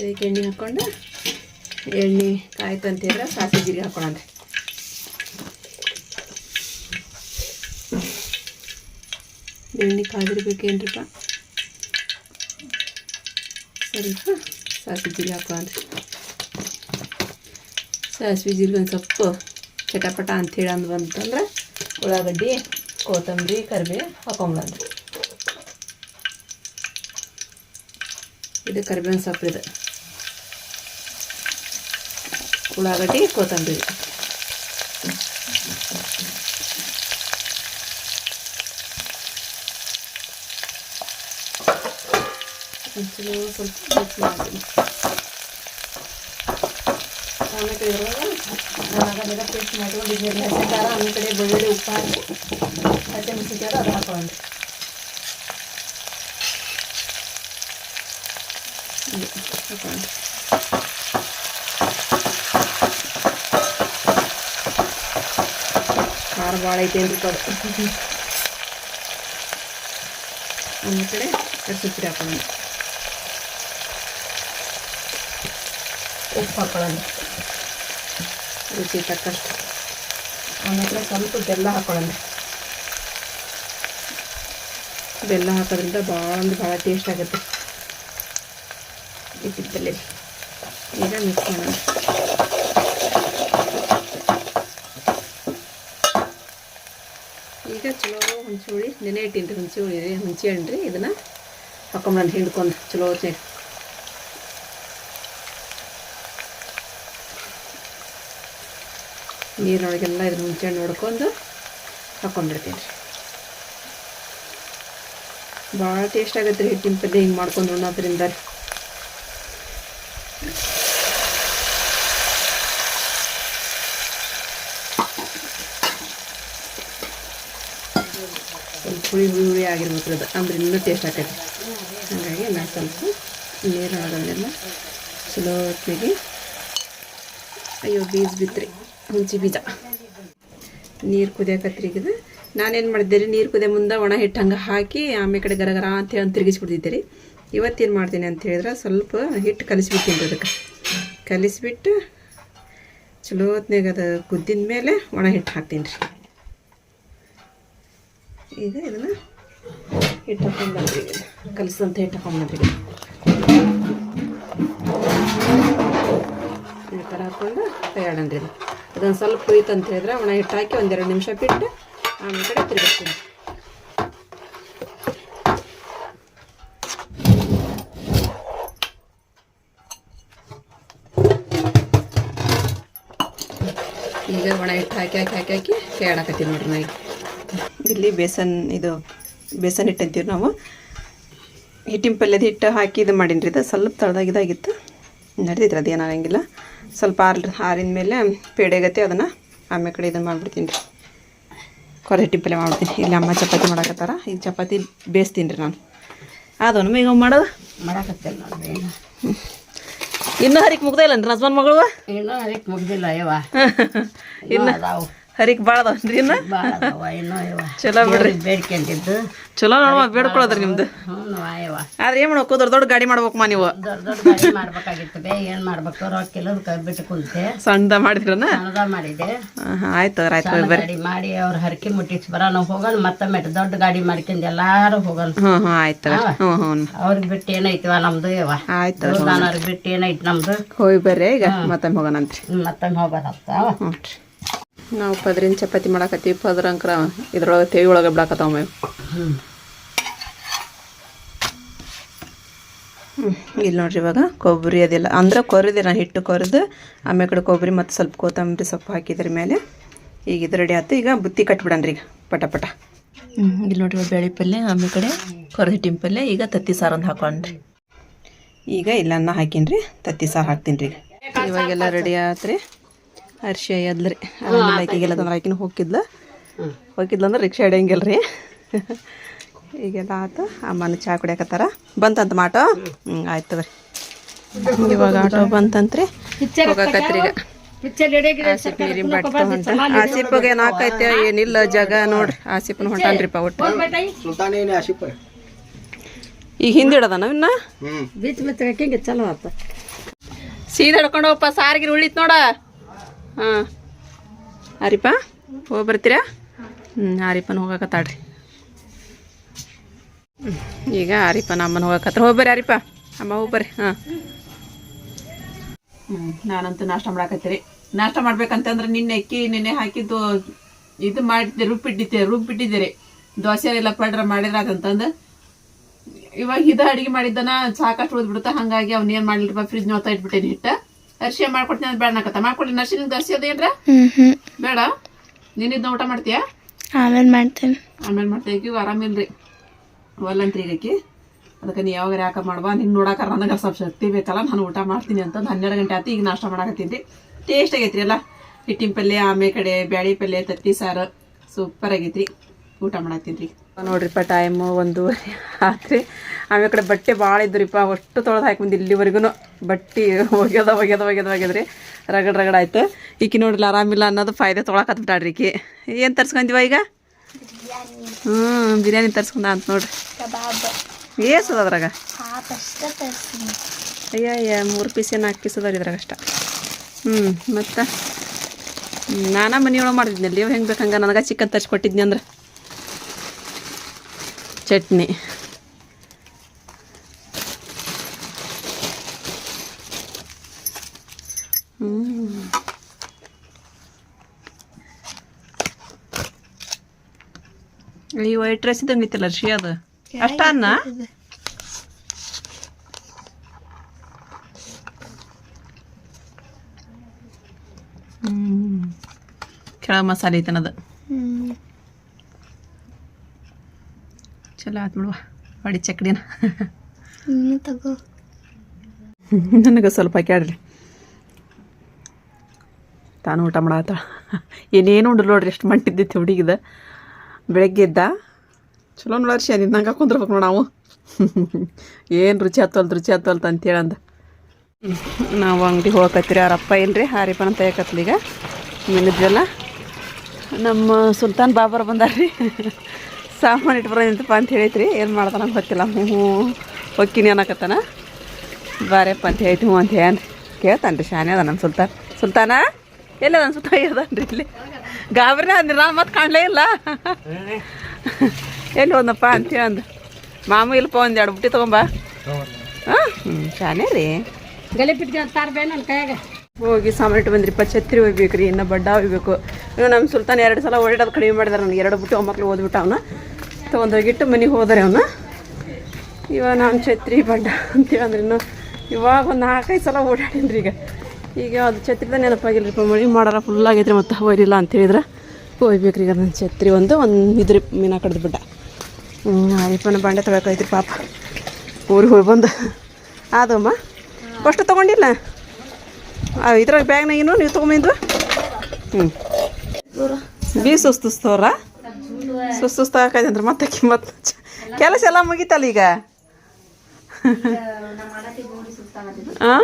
Speaker 1: ಇದಕ್ಕೆ ಎಣ್ಣೆ ಹಾಕ್ಕೊಂಡು ಎಣ್ಣೆ ಕಾಯ್ತು ಹೇಳಿದ್ರೆ ಸಾಸಿವೆ ಜೀರಿಗೆ ಹಾಕೊಳ್ಳೋಣ ಎಣ್ಣೆ ಕಾದಿರ್ಬೇಕೇನ್ರಿಪ್ಪ ಸ್ವಲ್ಪ ಸಾಸಿವೆ ಜೀರಿಗೆ ಹಾಕೋಣ ಸಾಸಿವೆ ಜೀರಿಗೆ ಒಂದು ಸ್ವಲ್ಪ ಚಟಪಟ ಅಂಥೇಳಿ ಅಂದು ಬಂತಂದ್ರೆ ಉಳ್ಳಾಗಡ್ಡಿ, ಕೊತ್ತಂಬರಿ, ಕರಿಬೇವು ಹಾಕೊಂಬಂದ್ರಿ ಇದು ಕರಿಬೇವಿನ ಸೊಪ್ಪು ಇದು. ಉಳ್ಳಾಗಡ್ಡಿ ಕೊತ್ತಂಬರಿ ಒಂಚೂರು ಸ್ವಲ್ಪ ಮಿಕ್ಸ್ ಮಾಡ್ತೀನಿ ಆಮೇಲೆ ಇದ್ರೊಳಗೆ ಅದನ್ನೆಲ್ಲ ಪೇಸ್ಟ್ ಮಾಡ್ಕೊಂಡಿದ್ದೀನಿ ಹಸಿ ಖಾರ ಆಮೇಲೆ ಕಡೆ ಬೆಳ್ಳುಳ್ಳಿ ಉಪ್ಪು ಹಾಕಿ ಹಸಿ ಮೆಣಸಿನ್ಕಾಯಿ ಅದು ಹಾಕೊಳ್ಳೋಣ ಹಾಕೊಳ್ಳೋಣ ಭಾಳ ಐತೆ ಅಂತ ಒಂದು ಕಡೆ ಸುತ್ತಿರಿ ಹಾಕೊಳ್ಳೋಣ ಉಪ್ಪು ಹಾಕೊಳ್ಳೋಣ. ರುಚಿ ತಕ್ಕಷ್ಟು. ಆಮೇಲೆ ಸ್ವಲ್ಪ ಬೆಲ್ಲ ಹಾಕೊಳ್ಳೋಣ. ಬೆಲ್ಲ ಹಾಕೋದ್ರಿಂದ ಭಾಳ ಒಂದು ಭಾಳ ಟೇಸ್ಟ್ ಆಗುತ್ತೆ. ಇಟ್ಟಿತ್ತಲ್ಲಿ ಈಗ ಮಿಕ್ಸ್ ಮಾಡೋಣ ಈಗ ಚಲೋ ಹುಣಸೆ ನೆನೆ ಇಟ್ಟಿನಿ ಹುಣಸೆ ಹುಳಿ ರೀ, ಹುಣಸೆ ಹಣ್ಣು ರೀ ಇದನ್ನು ಹಾಕೊಂಬಂದು ಹಿಂಡ್ಕೊಂಡು ಚಲೋ ಚೆ ನೀರಿನೊಳಗೆಲ್ಲ ಇದನ್ನ ಮುಂಚೆ ನೋಡ್ಕೊಂಡು ಹಾಕೊಂಡ್ಬಿಡ್ತೀನಿ ಭಾಳ ಟೇಸ್ಟ್ ಆಗುತ್ತೆ ರೀ ಹಿಟ್ಟಿನ ಪಲ್ಯ ಹಿಂಗೆ ಮಾಡ್ಕೊಂಡು ಉಣ್ಣೋದ್ರಿಂದ. ಹುಳಿ ಹುಳಿ ಆಗಿರ್ಬೇಕು ಅದು. ಅಂದ್ರೆ ಇನ್ನೂ ಟೇಸ್ಟ್ ಆಕೈತಿ. ಹಾಗಾಗಿ ನಾ ಸ್ವಲ್ಪ ನೀರೊಳಗನ್ನೆಲ್ಲ ಚಲೋ ಹೊತ್ತಿಗೆ ಅಯ್ಯೋ, ಬೀಜ ಬಿತ್ರಿ. ಹುಂಚಿ ಬೀಜ. ನೀರು ಕುದಿಯಕತ್ರಿಗಿದು ನಾನೇನು ಮಾಡಿದ್ದೆ ರೀ ನೀರು ಕುದಿಯ ಮುಂದೆ ಒಣ ಹಿಟ್ಟು ಹಂಗೆ ಹಾಕಿ ಆಮೇಲೆ ಕಡೆ ಗರಗರ ಗರ ಅಂತ ಹೇಳಿ ತಿರುಗಿಸ್ಬಿಡ್ತಿದ್ದೆ ರೀ ಇವತ್ತೇನು ಮಾಡ್ತೀನಿ ಅಂತ ಹೇಳಿದ್ರೆ ಸ್ವಲ್ಪ ಹಿಟ್ಟು ಕಲಿಸ್ಬಿಡ್ತೀನಿ ಅದಕ್ಕೆ. ಕಲಿಸ್ಬಿಟ್ಟು ಚಲೋ ಹೊತ್ನಾಗ ಅದು ಕುದ್ದಿದ ಮೇಲೆ ಒಣ ಹಿಟ್ಟು ಹಾಕ್ತೀನಿ ರೀ. ಈಗ ಇದನ್ನು ಹಿಟ್ಟು ಹಾಕೊಂಡ್ಬಂದ್ರಿ ಕಲಿಸಿದಂಥ ಹಿಟ್ಟು ಹಾಕೊಂಡ್ಬಂದ್ರಿ ಈ ಥರ ಹಾಕ್ಕೊಂಡು ಇದು ಅದೊಂದು ಸ್ವಲ್ಪ ಹುಯ್ತು ಅಂತ ಹೇಳಿದ್ರೆ ಒಣ ಹಿಟ್ಟು ಹಾಕಿ ಒಂದೆರಡು ನಿಮಿಷ ಬಿಟ್ಟು ಆಮೇಲೆ ಕಡೆ ತಿರುಗಿಸ್ತೀನಿ ಈಗ ಒಣ ಹಿಟ್ಟು ಹಾಕಿ ಹಾಕಿ ಹಾಕಿ ಹಾಕಿ ಕೇಳಾಕತ್ತೀನಿ ನೋಡ್ರಿ ನಾ ಇಲ್ಲಿ ಬೇಸನ್ ಇದು ಬೇಸನ್ ಹಿಟ್ಟು ಅಂತೀವಿ ನಾವು. ಹಿಟ್ಟಿನ ಪಲ್ಯದ ಹಿಟ್ಟು ಹಾಕಿ ಇದು ಮಾಡೀನಿ ರೀ ಇದು ಸ್ವಲ್ಪ ತಳದಾಗಿದಾಗಿತ್ತು ನಡೀತೈತ್ರಿ ಅದು ಆಗಂಗಿಲ್ಲ. ಸ್ವಲ್ಪ ಆರ್ ಆರಿದ ಮೇಲೆ ಪೇಡೆಗತ್ತೆ ಅದನ್ನು ಆಮೇಲೆ ಕಡೆ ಇದನ್ನು ಮಾಡಿಬಿಡ್ತೀನಿ ರೀ ಕೊರೆ ಹಿಟ್ಟಿನ ಪಲ್ಯ ಮಾಡ್ಬಿಡ್ತೀನಿ. ಇಲ್ಲಿ ಅಮ್ಮ ಚಪಾತಿ ಮಾಡಕತ್ತಾರ. ಈಗ ಚಪಾತಿ ಬೇಯಿಸ್ತೀನಿ ರೀ ನಾನು ಅದನ್ನು ಈಗ ಮಾಡೋದು?
Speaker 2: ಮಾಡಕತ್ತಿಲ್ಲ
Speaker 1: ಇನ್ನೂ ಹರಿಕ್ ಮುಗ್ದಿಲ್ಲ ರೀ ನಜ್ಮನ್ ಮಗಳು?
Speaker 2: ಇನ್ನೂ ಹರಿಕೆ ಮುಗ್ದಿಲ್ಲ
Speaker 1: ಇನ್ನು ಹರಿಕ್ ಇನ್ನು?
Speaker 2: ಯವ್ವ
Speaker 1: ಚಲೋ ಬಿಡ್ರಿ.
Speaker 2: ಬೇಡ್ಕೊಂಡಿದ್ದು
Speaker 1: ಚಲೋ ನೋಡುವ ಬೇಡ್ಕೊಳ್ಳೋದ್ರಿ ನಿಮ್ದು. ಆದ್ರೆ ಏನು ಮಾಡ್ಬೇಕು ದೊಡ್ಡ ದೊಡ್ಡ ಗಾಡಿ ಮಾಡ್ಬೇಕಮ್ಮ ನೀವು.
Speaker 2: ದೊಡ್ಡ ದೊಡ್ಡ ಗಾಡಿ ಮಾಡ್ಬೇಕಾಗಿತ್ತು ಏನು ಮಾಡ್ಬೇಕು ರೊಕ್ಕ ಇಲ್ಲದ ಕೈ ಬಿಟ್ಟು ಕುಂತೆ.
Speaker 1: ಸಣ್ಣದ ಮಾಡಿದ್ರನ?
Speaker 2: ಸಣ್ಣದ ಮಾಡಿದೆ
Speaker 1: ಆಯ್ತು ಆಯ್ತು
Speaker 2: ಗಾಡಿ ಮಾಡಿ ಅವ್ರ ಹರಕೆ ಮುಟ್ಟಿಸಿ ಬರ ನಾವು ಹೋಗೋಣ ಮತ್ತೊಮ್ಮೆ ದೊಡ್ಡ ಗಾಡಿ ಮಾಡ್ಕೊಂಡು ಎಲ್ಲಾರು ಹೋಗೋಣ.
Speaker 1: ಆಯ್ತು ಹ್ಞೂ ಹ್ಞೂ
Speaker 2: ಅವ್ರಿಗೆ ಬಿಟ್ಟು ಏನೈತಿವ ನಮ್ದು
Speaker 1: ಆಯ್ತು
Speaker 2: ಅವ್ರಿಗೆ ಬಿಟ್ಟು ಏನೈತಿ ನಮ್ದು?
Speaker 1: ಹೋಗಿ ಬರ್ರಿ ಈಗ ಮತ್ತೊಮ್ಮೆ ಹೋಗೋಣಂತ್ರಿ.
Speaker 2: ಮತ್ತೊಮ್ಮೆ ಹೋಗೋಣತ್ತ
Speaker 1: ಹ್ಞೂ ನಾವು ಪದ್ರಿನ ಚಪಾತಿ ಮಾಡಾಕತ್ತೀವಿ ಪದ್ರ ಅಂಕ್ರ ಇದ್ರೊಳಗೆ ತೇವಿ ಒಳಗೆ ಬಿಡಾಕತ್ತಾವ ಮೇವು. ಇಲ್ಲಿ ನೋಡ್ರಿ ಇವಾಗ ಕೊಬ್ಬರಿ ಅದೆಲ್ಲ. ಅಂದ್ರೆ ಕೊರಿದೆ ನಾನು ಹಿಟ್ಟು ಕೊರೆದು ಆಮೇಲೆ ಕಡೆ ಕೊಬ್ಬರಿ ಮತ್ತು ಸ್ವಲ್ಪ ಕೊತ್ತಂಬರಿ ಸೊಪ್ಪು ಹಾಕಿದ್ರ ಮೇಲೆ ಈಗ ಇದು ರೆಡಿ ಆಯ್ತು ಈಗ ಬುತ್ತಿ ಕಟ್ಬಿಡನ್ರಿ ಈಗ ಪಟ ಪಟ. ಇಲ್ಲಿ ನೋಡ್ರಿ ಇವಾಗ ಬೇಳೆ ಪಲ್ಯ ಆಮೇಲೆ ಕಡೆ ಕೊರದ ಹಿಟ್ಟಿನ ಪಲ್ಯ ಈಗ ತತ್ತಿ ಸಾರು ಒಂದು ಹಾಕೊಂಡ್ರಿ. ಈಗ ಇಲ್ಲ ಅನ್ನ ಹಾಕೀನಿ ತತ್ತಿ ಸಾರು ಹಾಕ್ತೀನಿ ರೀ ಈಗ. ಇವಾಗೆಲ್ಲ ರೆಡಿ ಆತ್ರಿ. ಅರ್ಶಿ ಆಮೇಲೆ ಆಕಿಗೆಲ್ಲ ತಂದ್ರೆ ಆಕಿನ ಹೋಗಿದ್ಲ ಹೋಗಿದ್ಲ ಅಂದ್ರೆ ರಿಕ್ಷಾ ಹಿಡಿಯಂಗಿಲ್ಲ ರೀ ಈಗೆಲ್ಲ ಆತು ಅಮ್ಮನ ಚಾ ಕುಡಿಯಾಕತ್ತಾರ. ಬಂತಂತ ಮಾಟೋ? ಹ್ಞೂ ಆಯ್ತು ಇವಾಗ ಆಟೋ ಬಂತಂತ್ರಿ. ಹೋಗಕತ್ರಿ ಈಗ. ಆಸಿಪ್ ನೀರಿನ ಆಸಿಪ್ಗೆ ಏನಾಕೈತೆ ಏನಿಲ್ಲ ಜಾಗ ನೋಡ್ರಿ. ಆಸಿಪ್ನ ಹೊಂಟಾನ್ರಿಪ್ಪ ಒಟ್ಟು. ಈಗ ಹಿಂದಿಡದನ ಇನ್ನ? ಸೀದಾ ಹಿಡ್ಕೊಂಡು ಹೋಗಪ್ಪ ಸಾರಿಗೆ ಉಳಿತ್ ನೋಡ. ಹಾಂ. ಆರಿಪ, ಹೋಗಿ ಬರ್ತೀರಾ? ಹ್ಞೂ ಆರಿಪನ ಹೋಗಕತ್ತಾಳ್ರಿ. ಹ್ಮ್. ಈಗ ಆರಿಪನ ಅಮ್ಮನ ಹೋಗಕತ್ರ ಹೋಗಿ ಬರ್ರಿ ಆರಿಪ. ಅಮ್ಮ ಹೋಗಿ ಬರ್ರಿ, ಹಾಂ. ಹ್ಞೂ ನಾನಂತೂ ನಾಷ್ಟ ಮಾಡಾಕತ್ತೀರಿ ನಾಷ್ಟ ಮಾಡ್ಬೇಕಂತಂದ್ರೆ ನಿನ್ನೆ ಅಕ್ಕಿ ನೆನೆ ಹಾಕಿದ್ದು ಇದು ಮಾಡಿದ್ದೆ ರುಬ್ಬಿಟ್ಟಿದ್ದೆ ರುಬ್ಬಿಟ್ಟಿದ್ದೀರಿ ದೋಸೆ ಎಲ್ಲ ಪಡ್ರ ಮಾಡಿದ್ರಾಗಂತಂದು ಇವಾಗ ಇದು ಅಡುಗೆ ಮಾಡಿದ್ದನ, ಸಾಕಷ್ಟು ಉಳಿದ್ಬಿಡುತ್ತೆ. ಹಾಗಾಗಿ ಅವ್ನ ಏನು ಫ್ರಿಜ್ ನೋಡ್ತಾ ಇಟ್ಬಿಟ್ಟೇನಿ ಹಿಟ್ಟ. ಅರ್ಶಿ ಮಾಡ್ಕೊಡ್ತೀನಿ ಅಂತ ಬೇಡ ನಾಕತ್ತ ಮಾಡ್ಕೊಡಿ ನರ್ಸಿನ ದರ್ಶಿ ಅದೇನ್ರ? ಬೇಡ? ನೀನ್ ಊಟ ಮಾಡ್ತೀಯಾ?
Speaker 3: ಆಮೇಲೆ ಮಾಡ್ತೇನೆ.
Speaker 1: ಆಮೇಲೆ ಮಾಡ್ತಾ ಈಗ ಆರಾಮಿಲ್ರಿ ಒಲ್ಲಂತ್ರಿ ಈಗಕ್ಕೆ. ಅದಕ್ಕೆ ನೀ ಯಾವಾಗ ಯಾಕೆ ಮಾಡುವ? ನಿನ್ ನೋಡಾಕ ನನಗೆ ಸ್ವಲ್ಪ ಶಕ್ತಿ ಬೇಕಲ್ಲ ನಾನು ಊಟ ಮಾಡ್ತೀನಿ ಅಂತ ಹನ್ನೆರಡು ಗಂಟೆ ಆತು ಈಗ ನಾಷ್ಟ ಮಾಡಾಕತ್ತೀನಿ ಟೇಸ್ಟ್ ಆಗೈತ್ರಿ ಅಲ್ಲ ಹಿಟ್ಟಿನ ಪಲ್ಯ ಆಮೇಲೆ ಕಡೆ ಬ್ಯಾಳಿ ಪಲ್ಯ ತತ್ತಿ ಸಾರು. ಸೂಪರ್ ಆಗೈತ್ರಿ. ಊಟ ಮಾಡತ್ತೀನಿ ರೀ. ನೋಡ್ರಿಪ್ಪ ಟೈಮು ಒಂದೂವರೆ ಆತ್ರಿ. ಆಮೇಲೆ ಕಡೆ ಬಟ್ಟೆ ಭಾಳ ಇದ್ರಿಪ್ಪ ಅಷ್ಟು ತೊಳೆದು ಹಾಕಿ ಬಂದು ಇಲ್ಲಿವರೆಗೂ ಬಟ್ಟೆ ಒಗ್ಯದ ಒಗ್ಯದ ಒಗ್ಯದ ಒಗ್ಯದ್ರಿ ರಗಡ್ ರಗಡ್ ಆಯ್ತು. ಈಕಿ ನೋಡ್ರಿ ಆರಾಮಿಲ್ಲ ಅನ್ನೋದು ಫಾಯ್ದೆ ತೊಗೊಳಕತ್ಬಿಟ್ಟಾಡ್ರಿ ಈಕಿ. ಏನು ತರ್ಸ್ಕೊಂಡಿವ ಈಗ? ಹ್ಞೂ ಬಿರಿಯಾನಿ ತರ್ಸ್ಕೊಂಡ ಅಂತ ನೋಡ್ರಿ. ಏಸದ ಅದ್ರಾಗ? ಅಯ್ಯ ಅಯ್ಯ ಮೂರು ಪೀಸ್ ಏನು ನಾಲ್ಕು ಪೀಸ್ ಇದ್ರಾಗ ಅಷ್ಟ. ಹ್ಞೂ ಮತ್ತು? ನಾನಾ ಮನೆಯೊಳಗೆ ಮಾಡಿದ್ನಲ್ಲಿ ಹೆಂಗೆ ಬೇಕು ಹಂಗೆ ನನಗೆ ಚಿಕನ್ ತರಿಸ್ಕೊಟ್ಟಿದ್ನಿ ಅಂದ್ರೆ. ಚಟ್ನಿ. ಈ ವೈಟ್ ರೈಸ್ ಇದ್ದಂಗೆ ಐತಲ್ಲ ಶ್ರೀ ಅದು? ಅಷ್ಟ ಅನ್ನ? ಕೆಳ ಮಸಾಲೆ ಐತನದು ಚಲೋ ಆತು ಬಿಡುವ ಹೊಡಿ ಚಕ್ಡಿನ.
Speaker 3: ತಗೋ.
Speaker 1: ನನಗೆ ಸ್ವಲ್ಪ ಕೇಳ್ರಿ ತಾನು ಊಟ ಮಾಡಾತ. ಏನೇನು ಉಂಡ್ರಿ ನೋಡ್ರಿ ಎಷ್ಟು ಮಂಟಿದ್ದಿತ್ತು ಹುಡುಗಿದ. ಬೆಳಗ್ಗೆ ಇದ್ದ ಚಲೋ ನೋಡ್ರಿ ನಿನ್ನ ಹಂಗೆ ಕುಂದ್ರಬೇಕು ನೋಡು ನಾವು. ಏನು ರುಚಿ ಹತ್ತೋಲ್ದು ರುಚಿ ಹತ್ತಲ್ತು ಅಂತೇಳಿ ಅಂದ. ನಾವು ಅಂಗಡಿ ಹೋಗಕತ್ತೀರಿ ಅವರಪ್ಪ ಏನ್ರಿ ಹಾರಿಪನ ತೆಗಕತ್ಲೀಗ ಮಿನಿದ್ವಲ್ಲ ನಮ್ಮ ಸುಲ್ತಾನ್ ಬಾಬರ್ ಬಂದಾರ್ರಿ. ಸಾಮಾನು ಇಟ್ಬರ ನಿಂತಪ್ಪ ಅಂತ ಹೇಳಿದ್ರಿ? ಏನು ಮಾಡ್ತಾನ ಗೊತ್ತಿಲ್ಲ. ಹ್ಞೂ ಹ್ಞೂ ಹೊಕ್ಕಿನಿ ಅನ್ನಕತ್ತಾನ. ಬಾರಪ್ಪ ಅಂತ ಹೇಳ್ತಿ ಹ್ಞೂ ಅಂತ ಹೇಳಿ ಕೇಳ್ತಾನೆ ರೀ ಶಾನೆ ಅದ ನಮ್ಮ ಸುಲ್ತಾನ್. ಸುಲ್ತಾನ? ಎಲ್ಲ ನನ್ನ ಸುತ್ತ ರೀ ಇಲ್ಲಿ. ಗಾಬರಿನ ಅಂದ್ರೆ ನಾನು ಮತ್ತೆ ಕಾಣಲೇ ಇಲ್ಲ. ಎಲ್ಲಿ ಒಂದಪ್ಪ ಅಂತೇಳಿ ಅಂದ ಮಾಮೂ ಇಲ್ಲಪ್ಪ ಒಂದು ಎರಡು ಬುಟ್ಟಿ ತೊಗೊಂಬ. ಹಾಂ ಹ್ಞೂ ಶಾನೆ ರೀ.
Speaker 2: ಗಲೆ ಬಿಟ್ಟು ತಾರ್ಬೇ ನನ್ನ ಕೈಯಾಗ.
Speaker 1: ಹೋಗಿ ಸಾಮಾನು ಬಂದ್ರಿಪ್ಪ ಛತ್ರಿ ಒಯ್ಬೇಕು ರೀ, ಇನ್ನು ಬಡ್ಡ ಒಯ್ಬೇಕು. ಇನ್ನು ನಮ್ಮ ಸುಲ್ತಾನ ಎರಡು ಸಲ ಓಡಾಡೋದು ಕಡಿಮೆ ಮಾಡಿದಾರೆ ನನಗೆ. ಎರಡು ಬಿಟ್ಟು ಮಕ್ಳು ಓದ್ಬಿಟ್ಟು ಅವನ. ತೊಗೊಂಡೋಗಿಟ್ಟು ಮನೆಗೆ ಹೋದರೆ ಅವನು. ಇವಾಗ ನಾನು ಛತ್ರಿ, ಬಡ್ಡ ಅಂತೇಳಿ ಅಂದ್ರೆ ಇನ್ನು ಇವಾಗ ಒಂದು ನಾಲ್ಕೈದು ಸಲ ಓಡಾಡಿನ್ರಿ ಈಗ. ಈಗ ಅದು ಛತ್ರಿದ ನೆನಪಾಗಿಲ್ರಿಪ್ಪ ಮಳೆ ಮಾಡಾರ ಫುಲ್ ಆಗೈತ್ರಿ ಮತ್ತೆ ಹೋಯ್ಲಿಲ್ಲ ಅಂತ ಹೇಳಿದ್ರೆ. ಹೋಗ್ಬೇಕ್ರಿ ಈಗ ನನ್ನ ಛತ್ರಿ ಒಂದು ಒಂದು ಇದ್ರಿ ಮೀನಾ ಕಡ್ದು ಬಿಟ್ಟ. ಅಯ್ಯಪ್ಪನ ಬಾಂಡೆ ತೊಗೊಳಕೈತ್ರಿ ಪಾಪ. ಊರಿಗೆ ಹೋಗಿ ಬಂದು. ಆದಮ್ಮ, ಅಷ್ಟು ತೊಗೊಂಡಿಲ್ಲ? ಇದ್ರಾಗ ಬ್ಯಾಗ್ನಾಗಿನೂ ನೀವು ತೊಗೊಂಬಂದು ಹ್ಞೂ ಬೀ ಸುಸ್ತಿಸ್ತವ್ರ? ಸುಸ್ತುಸ್ತಾಕೈತೆ ಅಂದ್ರೆ ಮತ್ತೆ ಕಿಮ್ಮತ್ ಕೆಲಸ ಎಲ್ಲ ಮುಗಿತಲ್ಲ ಈಗ? ಹಾಂ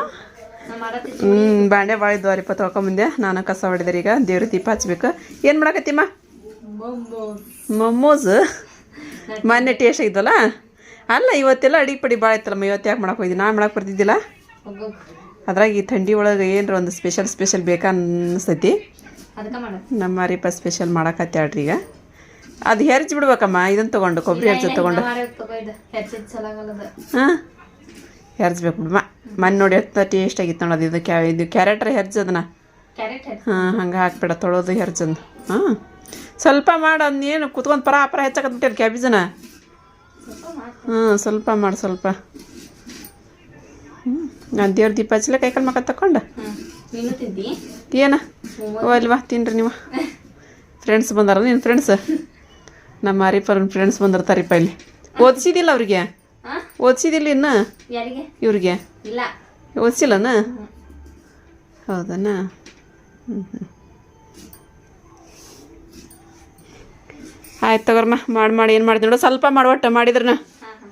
Speaker 1: ಹ್ಞೂ ಬಾಂಡೆ ಭಾಳ ಇದ್ವು ರೀಪ ತೊಳ್ಕೊಂಬಂದೆ. ನಾನು ಕಸ ಹೊಡೆದ್ರೆ ಈಗ. ದೇವ್ರ ದೀಪ ಹಚ್ಬೇಕು. ಏನು ಮಾಡಕತ್ತಿಮ್ಮ? ಮೊಮ್ಮೋಸ್. ಮೊನ್ನೆ ಟೇಸ್ಟ್ ಆಗಿದ್ದಲ್ಲ ಅಲ್ಲ, ಇವತ್ತೆಲ್ಲ ಅಡಿಗೆ ಪಡಿ ಭಾಳ ಇತ್ತಲ್ಲಮ್ಮ. ಇವತ್ತು ಯಾಕೆ ಮಾಡಕ್ಕೆ ಹೋಗಿದ್ದೀನಿ ನಾನು ಮಾಡಕ್ಕೆ ಬರ್ತಿದ್ದಿಲ್ಲ? ಅದ್ರಾಗ ಈ ಥಂಡಿ ಒಳಗೆ ಏನರ ಒಂದು ಸ್ಪೆಷಲ್ ಸ್ಪೆಷಲ್ ಬೇಕಾ
Speaker 2: ಮಾಡ.
Speaker 1: ನಮ್ಮ ಅರಿಪ ಸ್ಪೆಷಲ್ ಮಾಡಕತ್ತಾಳ್ರಿ ಈಗ. ಅದು ಹೆರ್ಜ್ ಬಿಡ್ಬೇಕಮ್ಮ ಇದನ್ನು ತೊಗೊಂಡು ಕೊಬ್ಬರಿ ಹೆರ್ಜ್ ತೊಗೊಂಡು. ಹಾಂ? ಹೆರ್ಚ್ಬೇಕು ಬಿಡಮ್ಮ ಮನೆ ನೋಡಿ ಎತ್ತ ಟೇಸ್ಟ್ ಆಗಿತ್ತು ನೋಡೋದು ಇದು ಕ್ಯಾ ಇದು ಕ್ಯಾರೆಟ್ರ ಹೆರ್ಜ್ ಅದನ್ನ
Speaker 2: ಕ್ಯಾರೆಟ್
Speaker 1: ಹಾಂ ಹಂಗೆ ಹಾಕ್ಬೇಡ ತೊಳೋದು ಹೆರ್ಜಂದು ಹಾಂ? ಸ್ವಲ್ಪ ಮಾಡು ಏನು ಕುತ್ಕೊಂಡು ಪರ ಅಪರ ಹೆಚ್ಚಾಕತ್ಬಿಟ್ಟಿರಿ ಕ್ಯಾಬೇಜನ? ಹ್ಞೂ ಸ್ವಲ್ಪ ಮಾಡು ಸ್ವಲ್ಪ. ನಾನು ದೇವ್ರ ದೀಪ ಹಚ್ಚಲ ಕೈಕಾಲು ಮಕ್ಕ
Speaker 2: ತಿಂದಿ?
Speaker 1: ಏನ? ಓ ಅಲ್ವಾ ತಿನ್ರಿ ನೀವು. ಫ್ರೆಂಡ್ಸ್ ಬಂದಾರ ನಿನ್ನ ಫ್ರೆಂಡ್ಸ್ ನಮ್ಮ ಮಾರಿಪರ್ ಫ್ರೆಂಡ್ಸ್ ಬಂದಿರ್ತಾರಿಪ್ಪ ಇಲ್ಲಿ. ಓದಿಸಿದಿಲ್ಲ ಅವ್ರಿಗೆ? ಓದಿಸಿದಿಲ್ಲ ಇನ್ನ? ಇವ್ರಿಗೆ? ಓದಿಸಿಲ್ಲನ? ಹೌದನ? ಹ್ಞೂ ಹ್ಞೂ ಆಯ್ತು ತಗೋರ್ಮ ಮಾಡಿ ಮಾಡಿ ಏನು ಮಾಡಿದೆ ನೋಡು. ಸ್ವಲ್ಪ ಮಾಡಿ ಒಟ್ಟು ಮಾಡಿದ್ರನ?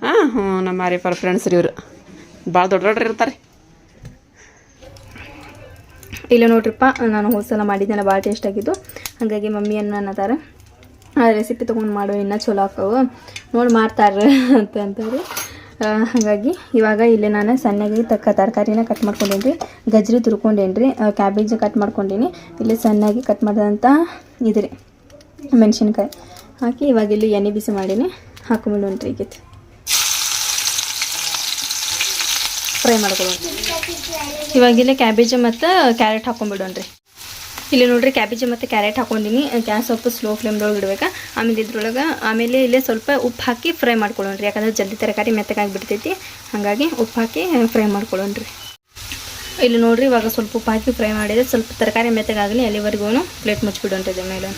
Speaker 1: ಹಾಂ ಹ್ಞೂ ನಮ್ಮ ಮಾರಿಪರ್ ಫ್ರೆಂಡ್ಸ್ ರೀ ಇವರು. ಭಾಳ ದೊಡ್ಡ ದೊಡ್ಡ ಇರ್ತಾರೆ
Speaker 3: ಇಲ್ಲ ನೋಡ್ರಿಪ್ಪ, ನಾನು ಹೋದ ಸಲ ಮಾಡಿದ್ದೆಲ್ಲ ಭಾಳ ಟೇಸ್ಟ್ ಆಗಿದ್ದು. ಹಾಗಾಗಿ ಅನ್ನ ಅನ್ನತಾರೆ. ಆ ರೆಸಿಪಿ ತೊಗೊಂಡು ಮಾಡೋ, ಇನ್ನೂ ಚಲೋ ಆಕವು. ನೋಡಿ ಮಾಡ್ತಾರೆ ಅಂತ ಅಂತಾರೆ ಹಾಗಾಗಿ ಇವಾಗ ಇಲ್ಲಿ ನಾನು ಸಣ್ಣಗೆ ತಕ್ಕ ತರಕಾರಿನ ಕಟ್ ಮಾಡ್ಕೊಂಡೇನಿ ರೀ ಗಜ್ರಿ ತುರ್ಕೊಂಡೇನಿ ರೀ ಕ್ಯಾಬೇಜ್ ಕಟ್ ಮಾಡ್ಕೊಂಡೀನಿ. ಇಲ್ಲಿ ಸಣ್ಣಗೆ ಕಟ್ ಮಾಡಿದಂಥ ಇದ್ರಿ ರೀ ಮೆಣಸಿನ್ಕಾಯಿ. ಹಾಕಿ ಇವಾಗ ಇಲ್ಲಿ ಎಣ್ಣೆ ಬಿಸಿ ಮಾಡೀನಿ. ಹಾಕೊಂಬಿಡೋಣ್ರಿ ಈಗ ಫ್ರೈ ಮಾಡ್ಕೊಳ್ಳೋಣ. ಇವಾಗ ಇಲ್ಲಿ ಕ್ಯಾಬೇಜ್ ಮತ್ತು ಕ್ಯಾರೆಟ್ ಹಾಕೊಂಡ್ಬಿಡೋಣ್ರಿ. ಇಲ್ಲಿ ನೋಡ್ರಿ ಕ್ಯಾಬೇಜ್ ಮತ್ತು ಕ್ಯಾರೆಟ್ ಹಾಕೊಂಡಿನಿ. ಗ್ಯಾಸ್ ಸ್ವಲ್ಪ ಸ್ಲೋ ಫ್ಲೇಮ್ದೊಳಗೆ ಇಡ್ಬೇಕು. ಆಮೇಲೆ ಇದ್ರೊಳಗೆ ಆಮೇಲೆ ಇಲ್ಲೇ ಸ್ವಲ್ಪ ಉಪ್ಪು ಹಾಕಿ ಫ್ರೈ ಮಾಡ್ಕೊಳ್ಳೋಣ್ರಿ. ಯಾಕಂದ್ರೆ ಜಲ್ದಿ ತರಕಾರಿ ಮೆತ್ತಗಾಗಿ ಬಿಡ್ತೈತಿ. ಹಾಗಾಗಿ ಉಪ್ಪು ಹಾಕಿ ಫ್ರೈ ಮಾಡ್ಕೊಳ್ಳೋಣ್ರಿ. ಇಲ್ಲಿ ನೋಡ್ರಿ ಇವಾಗ ಸ್ವಲ್ಪ ಉಪ್ಪು ಹಾಕಿ ಫ್ರೈ ಮಾಡಿದ್ರೆ ಸ್ವಲ್ಪ ತರಕಾರಿ ಮೆತ್ತಗಾಗಲಿ ಅಲ್ಲಿವರೆಗೂ ಪ್ಲೇಟ್ ಮುಚ್ಚಿಬಿಡೋಣ್ರಿ ಇದ್ರ ಮೇಲೆ.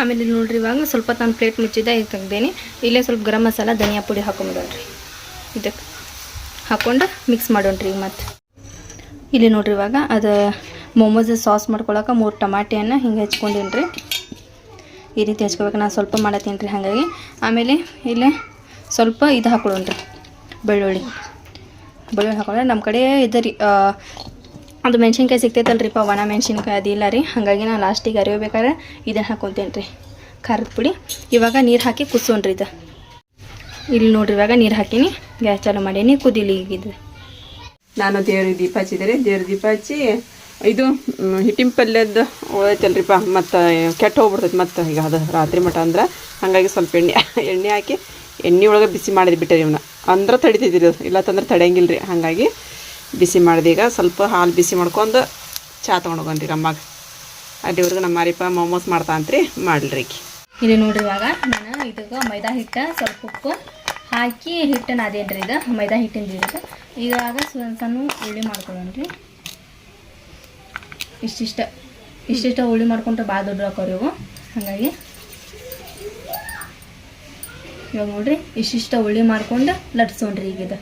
Speaker 3: ಆಮೇಲೆ ಇಲ್ಲಿ ನೋಡ್ರಿ ಇವಾಗ ಸ್ವಲ್ಪ ನಾನು ಪ್ಲೇಟ್ ಮುಚ್ಚಿದ್ದೆ, ಈಗ ತೆಗ್ದೇನಿ. ಇಲ್ಲೇ ಸ್ವಲ್ಪ ಗರಂ ಮಸಾಲ, ಧನಿಯಾ ಪುಡಿ ಹಾಕೊಂಬಿಡೋಣ್ರಿ ಇದಕ್ಕೆ. ಹಾಕೊಂಡು ಮಿಕ್ಸ್ ಮಾಡೋಣ್ರಿ ಈಗ ಮತ್ತೆ. ಇಲ್ಲಿ ನೋಡ್ರಿ ಇವಾಗ ಅದು ಮೊಮೋಸ್ ಸಾಸ್ ಮಾಡ್ಕೊಳಕ್ಕೆ ಮೂರು ಟಮಾಟೆಯನ್ನು ಹಿಂಗೆ ಹೆಚ್ಕೊಂಡೀನಿ ರೀ ಈ ರೀತಿ ಹಚ್ಕೋಬೇಕು, ನಾನು ಸ್ವಲ್ಪ ಮಾಡತ್ತೀನಿ ರೀ ಹಾಗಾಗಿ. ಆಮೇಲೆ ಇಲ್ಲಿ ಸ್ವಲ್ಪ ಇದು ಹಾಕೊಳ್ಳೋಣ್ರಿ ಬೆಳ್ಳುಳ್ಳಿ. ಬೆಳ್ಳುಳ್ಳಿ ಹಾಕೊಂಡ್ರೆ ನಮ್ಮ ಕಡೆ ಇದು ರೀ ಅದು ಮೆಣಸಿನ್ಕಾಯಿ ಸಿಗ್ತೈತಲ್ರಿಪ್ಪ, ಒಣ ಮೆಣಸಿನ್ಕಾಯಿ ಅದಿಲ್ಲ ರೀ. ಹಾಗಾಗಿ ನಾನು ಲಾಸ್ಟಿಗೆ ಅರಿಬೇಕಾದ್ರೆ ಇದನ್ನು ಹಾಕೊತೀನಿ ರೀ ಖಾರದ ಪುಡಿ. ಇವಾಗ ನೀರು ಹಾಕಿ ಕುಸೋಣ್ರಿ ಇದು. ಇಲ್ಲಿ ನೋಡ್ರಿ ಇವಾಗ ನೀರು ಹಾಕೀನಿ. ಗ್ಯಾಸ್ ಚಾಲು ಮಾಡೀನಿ ಕುದಿಲಿ ಈಗ
Speaker 1: ನಾನು ದೇವ್ರಿಗೆ ದೀಪ ಹಚ್ಚಿದರೆ ದೇವ್ರ ದೀಪ ಹಚ್ಚಿ ಇದು ಹಿಟ್ಟಿನ ಪಲ್ಯದ್ದು ಉಳೈತಲ್ರಿಪ್ಪ ಮತ್ತು ಕೆಟ್ಟ ಹೋಗ್ಬಿಡ್ತೈತಿ ಮತ್ತು. ಈಗ ಅದು ರಾತ್ರಿ ಮಠ ಅಂದ್ರೆ ಹಾಗಾಗಿ ಸ್ವಲ್ಪ ಎಣ್ಣೆ ಎಣ್ಣೆ ಹಾಕಿ ಎಣ್ಣೆ ಒಳಗೆ ಬಿಸಿ ಮಾಡಿದ್ ಬಿಟ್ಟರಿ ಇವನ್ನ. ಅಂದ್ರೆ ತಡಿತೈತಿ ಅದು. ಇಲ್ಲ ತಂದ್ರೆ ತಡೆಯಂಗಿಲ್ಲ ರೀ ಹಾಗಾಗಿ ಬಿಸಿ ಮಾಡಿದೆ. ಈಗ ಸ್ವಲ್ಪ ಹಾಲು ಬಿಸಿ ಮಾಡ್ಕೊಂಡು ಚಾ ತೊಗೊಂಡು ಅಮ್ಮಗೆ ಅಮ್ಮಾಗ ಅಲ್ಲಿವರೆಗೂ ನಮ್ಮ ಮಾರಿಪ್ಪ ಮೊಮೋಸ್ ಮಾಡ್ತಾ ಅಂತ್ರಿ ಮಾಡ್ಲಿ ಈಕಿ.
Speaker 3: ಇಲ್ಲಿ ನೋಡ್ರಿ ಇವಾಗ ನಾನು ಇದಕ್ಕೆ ಮೈದಾ ಹಿಟ್ಟು ಸ್ವಲ್ಪ ಉಪ್ಪು ಹಾಕಿ ಹಿಟ್ಟನ್ನು ರೀ ಇದು? ಮೈದಾ ಹಿಟ್ಟಿಂದ ಇದು. ಈಗಾಗ ಸಣ್ಣ ಸಣ್ಣ ಉಳ್ಳಿ ಮಾಡ್ಕೊಳ್ಳೋಣ್ರಿ. ಇಷ್ಟಿಷ್ಟ ಇಷ್ಟಿಷ್ಟ ಹುಳಿ ಮಾಡ್ಕೊಂಡ್ರೆ ಭಾಳ ದೊಡ್ಡ ಹಾಕೋರಿ ಇವು. ಹಾಗಾಗಿ ಇವಾಗ ನೋಡ್ರಿ, ಇಷ್ಟಿಷ್ಟ ಹುಳಿ ಮಾಡ್ಕೊಂಡು ಲಟ್ಸೋಣ್ರಿ ಈಗ ಇದು.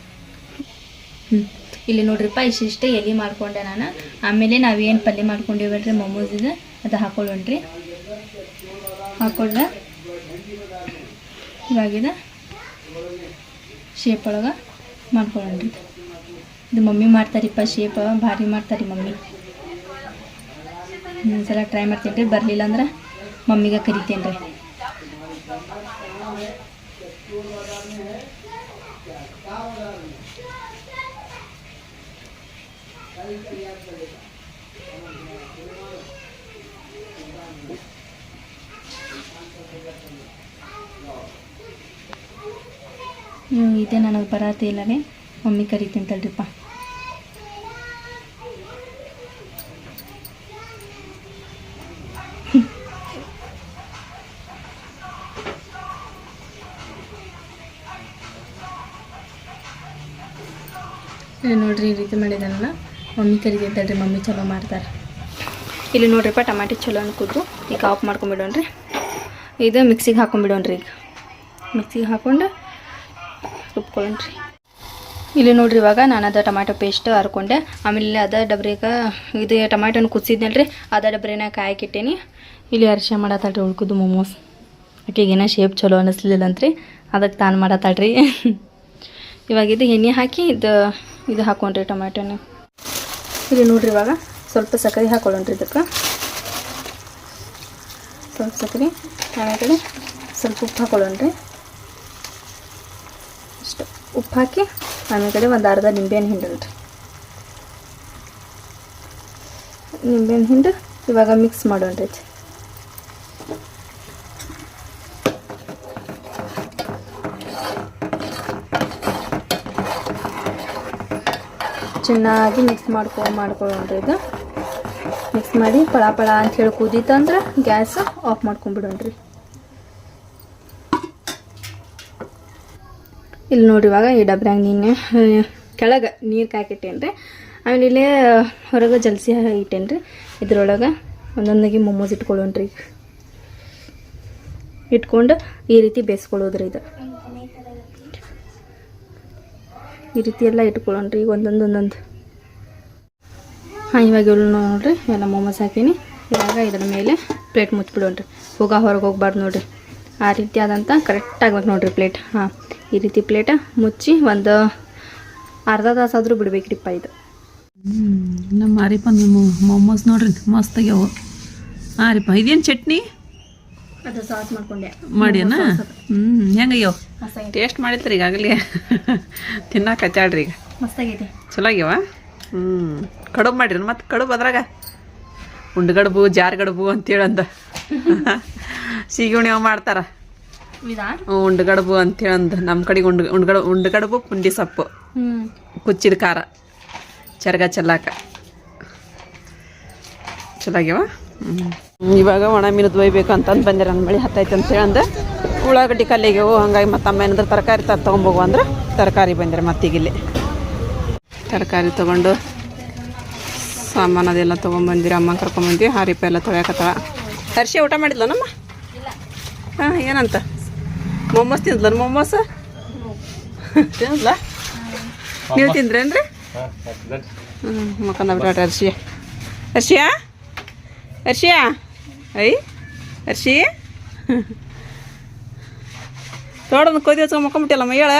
Speaker 3: ಇಲ್ಲಿ ನೋಡ್ರಿಪ್ಪ, ಇಷ್ಟಿಷ್ಟ ಎಲೆ ಮಾಡ್ಕೊಂಡೆ ನಾನು. ಆಮೇಲೆ ನಾವೇನು ಪಲ್ಯ ಮಾಡ್ಕೊಂಡಿವಲ್ರಿ ಮೊಮೋಸಿದ ಅದು ಹಾಕೊಳ್ಳೋಣ್ರಿ. ಹಾಕೊಂಡ ಇವಾಗಿದ ಶೇಪ್ ಒಳಗೆ ಮಾಡ್ಕೊಳ್ಳೋಣ್ರಿ. ಇದು ಮಮ್ಮಿ ಮಾಡ್ತಾರಿಪ್ಪ ಶೇಪ್ ಭಾರಿ ಮಾಡ್ತಾರಿ ಮಮ್ಮಿ. ಇನ್ನೊಂದ್ಸಲ ಟ್ರೈ ಮಾಡ್ತೀನಿ ರೀ ಬರಲಿಲ್ಲ ಅಂದ್ರೆ ಮಮ್ಮಿಗೆ ಕರಿತೇನೆ ರೀ ಇದೆ ನನಗೆ ಬರತ್ತೆ ಇಲ್ಲವೇ? ಮಮ್ಮಿ ಕರಿತೀನಿ ತಡ್ರಿಪ್ಪ. ನೋಡ್ರಿ, ಈ ರೀತಿ ಮಾಡಿದಲ್ಲ ಮಮ್ಮಿ ಕರಿತೀನಿ ತಡ್ರಿ, ಮಮ್ಮಿ ಚಲೋ ಮಾಡ್ತಾರೆ. ಇಲ್ಲಿ ನೋಡ್ರಿಪ್ಪ, ಟಮಾಟಿ ಚಲೋ ಅನ್ಕೂತು ಈಗ ಆಫ್ ಮಾಡ್ಕೊಂಬಿಡೋಣ್ರಿ. ಇದು ಮಿಕ್ಸಿಗೆ ಹಾಕೊಂಡ್ಬಿಡೋಣ್ರಿ ಈಗ. ಮಿಕ್ಸಿಗೆ ಹಾಕೊಂಡು ರುಬ್ಕೊಳ್ಳೋಣ್ರಿ ಇಲ್ಲಿ ನೋಡ್ರಿ ಇವಾಗ ನಾನು ಅದ ಟೊಮ್ಯಾಟೊ ಪೇಸ್ಟ್ ಹರ್ಕೊಂಡೆ ಆಮೇಲೆ ಅದ ಡಬ್ರಿಗ ಇದು ಟೊಮ್ಯಾಟೊನ ರೀ ಅದ ಡಬ್ರಿನ ಕಾಯಕಿಟ್ಟೇನಿ. ಇಲ್ಲಿ ಅರಿಶಿನ ಮಾಡತ್ತಾಳ್ರಿ ಉಳ್ಕುದು ಮೊಮೋಸ್ ಆಕೆಗೇನ ಶೇಪ್ ಚಲೋ ಅನ್ನಿಸ್ಲಿಲ್ಲ ಅಂತ್ರಿ ಅದಕ್ಕೆ ತಾನು ಮಾಡತ್ತಾಳ್ರಿ. ಇವಾಗ ಇದು ಎಣ್ಣೆ ಹಾಕಿ ಇದು ಇದು ಹಾಕೊಂಡ್ರಿ ಟೊಮ್ಯಾಟೊನ ಇಲ್ಲಿ ನೋಡ್ರಿ ಇವಾಗ ಸ್ವಲ್ಪ ಸಕ್ಕರೆ ಹಾಕೊಳ್ಳೋಣ್ರಿ ಇದಕ್ಕೆ. ಸ್ವಲ್ಪ ಸಕ್ಕರೆ, ಆಮೇಲೆ ಸ್ವಲ್ಪ ಉಪ್ಪು ಹಾಕೊಳ್ಳೋಣ್ರಿ. ಅಷ್ಟು. ಉಪ್ಪು ಹಾಕಿ, ಆಮೇಲೆ ಒಂದು ಅರ್ಧ ನಿಂಬೆಹಣ್ಣು ಹಿಂಡಲ್ರಿ ನಿಂಬೆಹಣ್ಣು ಹಿಂಡು ಇವಾಗ ಮಿಕ್ಸ್ ಮಾಡೋಣ್ರಿ ಚೆನ್ನಾಗಿ ಮಿಕ್ಸ್ ಮಾಡ್ಕೊ ಮಾಡ್ಕೊಳ್ಳೋಣ್ರಿ ಇದು ಮಿಕ್ಸ್ ಮಾಡಿ ಪಳ ಪಳ ಅಂತ ಹೇಳಿ ಕುದೀತಂದ್ರೆ ಗ್ಯಾಸ್ ಆಫ್ ಮಾಡ್ಕೊಂಡ್ಬಿಡೋಣ್ರಿ ಇಲ್ಲಿ ನೋಡಿ ಇವಾಗ ಈ ಡಬ್ರ್ಯಾಗ ನೀನು. ಕೆಳಗೆ ನೀರು ಕಾಯ್ಕಿಟ್ಟೇನಿ ರೀ ಆಮೇಲೆ ಇಲ್ಲೇ ಹೊರಗೆ ಜಲ್ಸಿ ಇಟ್ಟೇನಿ ರೀ ಇದ್ರೊಳಗೆ ಒಂದೊಂದಾಗಿ ಮೊಮೋಸ್ ಇಟ್ಕೊಳ್ಳೋಣ್ರಿ. ಈಗ ಇಟ್ಕೊಂಡು ಈ ರೀತಿ ಬೇಯಿಸ್ಕೊಳ್ಳೋದ್ರಿ ಇದು. ಈ ರೀತಿ ಎಲ್ಲ ಇಟ್ಕೊಳ್ಳೋಣ್ರಿ ಈಗ ಒಂದೊಂದು ಒಂದೊಂದು. ಹಾಂ, ಇವಾಗ ಇವ್ರು ನೋಡ್ರಿ, ಎಲ್ಲ ಮೊಮೋಸ್ ಹಾಕೀನಿ. ಇವಾಗ ಇದ್ರ ಮೇಲೆ ಪ್ಲೇಟ್ ಮುಚ್ಚಿಬಿಡೋಣ್ರಿ ಹೋಗ, ಹೊರಗೆ ಹೋಗ್ಬಾರ್ದು ನೋಡ್ರಿ. ಆ ರೀತಿ ಆದಂಥ ಕರೆಕ್ಟ್ ಆಗ್ಬೇಕು ನೋಡ್ರಿ ಪ್ಲೇಟ್ ಹಾಂ. ಈ ರೀತಿ ಪ್ಲೇಟ ಮುಚ್ಚಿ ಒಂದು ಅರ್ಧ ತಾಸಾದರೂ ಬಿಡ್ಬೇಕ್ರಿಪ್ಪ ಇದು.
Speaker 1: ನಮ್ಮ ಮಾರಿಪ್ಪ ನಿಮ್ಮ ಮೊಮ್ಮಸ್ ನೋಡ್ರಿ ಮಸ್ತ್ ಆಗ್ಯಾವ ಹಾಂ ರೀಪ್ಪ ಇದೇನು ಚಟ್ನಿ?
Speaker 3: ಅದು ಸಾಸ್ ಮಾಡ್ಕೊಂಡೆ.
Speaker 1: ಮಾಡ್ಯಾನ? ಹ್ಞೂ
Speaker 3: ಹೆಂಗಯ್ಯೋ?
Speaker 1: ಟೇಸ್ಟ್ ಮಾಡಿದ್ರಿ ಈಗಾಗಲೇ ತಿನ್ನಾಕತ್ತಾಳ್ರಿ ಈಗ.
Speaker 3: ಮಸ್ತಾಗೈತಿ
Speaker 1: ಚಲೋ ಆಗ್ಯಾವ ಹ್ಞೂ ಕಡುಬು ಮಾಡಿರಿ ಮತ್ತೆ ಕಡುಬು ಅದ್ರಾಗ? ಉಂಡ್ಗಡುಬು ಜಾರ್ಗಡುಬು ಅಂತೇಳಂದ. ಸೀಗುಣಿ ಮಾಡ್ತಾರ.
Speaker 3: ಇದಾ
Speaker 1: ಅಂತೇಳಿ ಉಂಡ್ಗಡುಬು ಅಂತೇಳಂದ ನಮ್ಮ ಕಡೆಗೆ ಉಂಡ್ ಉಂಡ್ಗಡ ಉಂಡ್ಗಡಬು ಪುಂಡಿ ಸೊಪ್ಪು. ಕುಚ್ಚಿದ ಖಾರ. ಚರ್ಗ ಚೆಲ್ಲಾಕ. ಚಲೋ ಆಗ್ಯಾವ ಇವಾಗ ಒಣ ಮೀನು ಒಯ್ಬೇಕು ಅಂತಂದು ಬಂದಿರ ನನ್ನ ಮಳೆ ಹತ್ತೈತೆ ಅಂತ ಹೇಳಂದ ಉಳ್ಳಾಗಡ್ಡಿ ಕಲ್ಲಿಗೆವು ಹಂಗಾಗಿ ಮತ್ತೆ ಅಮ್ಮ ಏನಂದ್ರೆ ತರಕಾರಿ ತ ತೊಗೊಂಬೋಗು ಅಂದ್ರೆ ತರಕಾರಿ ಬಂದಿರ ಮತ್ತೀಗಿಲ್ಲಿ ತರಕಾರಿ ತೊಗೊಂಡು ಸಾಮಾನು ಅದೆಲ್ಲ ತೊಗೊಂಬಂದಿರ ಅಮ್ಮ ಕರ್ಕೊಂಬಂದ್ವಿ. ಹಾರಿಪ ಎಲ್ಲ ತೊಳ್ಯಾಕತ್ತಾಳ. ಹರ್ಷಿ ಊಟ ಮಾಡಿದ್ಲ ನಮ್ಮ? ಹಾಂ ಏನಂತ? ಮೊಮ್ಮಸ್ ತಿಂದ್ಲ ಮೊಮ್ಮಸ್ ತಿಂದ್ಲ? ನೀವು ತಿಂದ್ರೇನ್ರಿ ಹ್ಞೂ ಮಕ್ಕಂದ ಬಿಟ್ಟಾಟ ಅರ್ಶಿ ಹರ್ಷಿಯ ಐ ಅರ್ಷಿ ತೋಡನ ಕೊಯ್ದು ಹಚ್ಕೊಂಡು ಮಕ್ಕೊಂಬಿಟ್ಟಿಲ್ಲ ಮೈಯಾಳ?